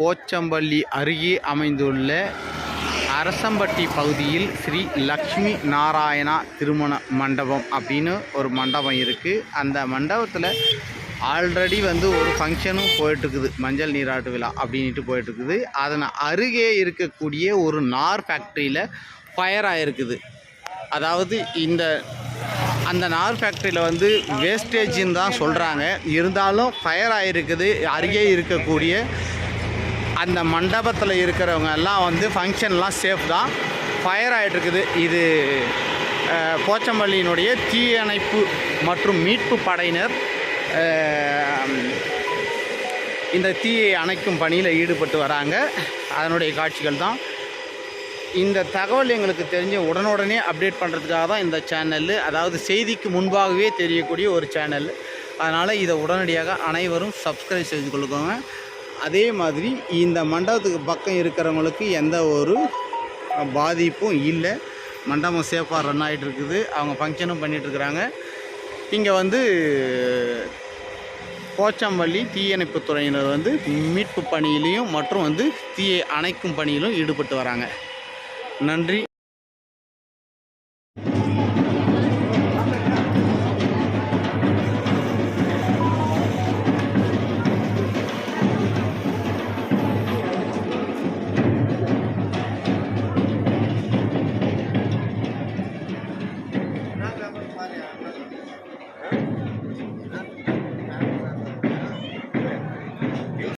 போச்சம்பள்ளி அருகே அமைந்துள்ள அரசம்பட்டி பகுதியில் ஸ்ரீ லக்ஷ்மி நாராயணா திருமண மண்டபம் அப்படின்னு ஒரு மண்டபம் இருக்குது அந்த மண்டபத்தில் ஆல்ரெடி வந்து ஒரு ஃபங்க்ஷனும் போயிட்டுருக்குது. மஞ்சள் நீராட்டு விழா அப்படின்ட்டு போயிட்டுருக்குது. அதன் அருகே இருக்கக்கூடிய ஒரு நார் ஃபேக்ட்ரியில் ஃபயர் ஆகிருக்குது அதாவது இந்த அந்த நார் ஃபேக்ட்ரியில் வந்து வேஸ்டேஜின்னு தான் சொல்கிறாங்க இருந்தாலும் ஃபயர் ஆகிருக்குது அருகே இருக்கக்கூடிய அந்த மண்டபத்தில் இருக்கிறவங்க எல்லாம் வந்து ஃபங்க்ஷன்லாம் சேஃப் தான். ஃபயர் ஆகிட்டுருக்குது இது போச்சம்பள்ளியினுடைய தீயணைப்பு மற்றும் மீட்பு படையினர் இந்த தீயை அணைக்கும் பணியில் ஈடுபட்டு வராங்க. அதனுடைய காட்சிகள் தான். இந்த தகவல் எங்களுக்கு தெரிஞ்ச உடனுடனே அப்டேட் பண்ணுறதுக்காக தான் இந்த சேனல் அதாவது செய்திக்கு முன்பாகவே தெரியக்கூடிய ஒரு சேனல் அதனால் இதை உடனடியாக அனைவரும் சப்ஸ்கிரைப் செய்து கொள்ளுக்கோங்க அதே மாதிரி இந்த மண்டபத்துக்கு பக்கம் இருக்கிறவங்களுக்கு எந்த ஒரு பாதிப்பும் இல்லை. மண்டபம் சேஃபாக ரன் ஆகிட்டு இருக்குது. அவங்க ஃபங்க்ஷனும் பண்ணிகிட்ருக்குறாங்க இங்கே வந்து போச்சம்பள்ளி தீயணைப்பு துறையினர் வந்து மீட்பு பணியிலையும் மற்றும் வந்து தீயை அணைக்கும் பணியிலும் ஈடுபட்டு வராங்க. நன்றி.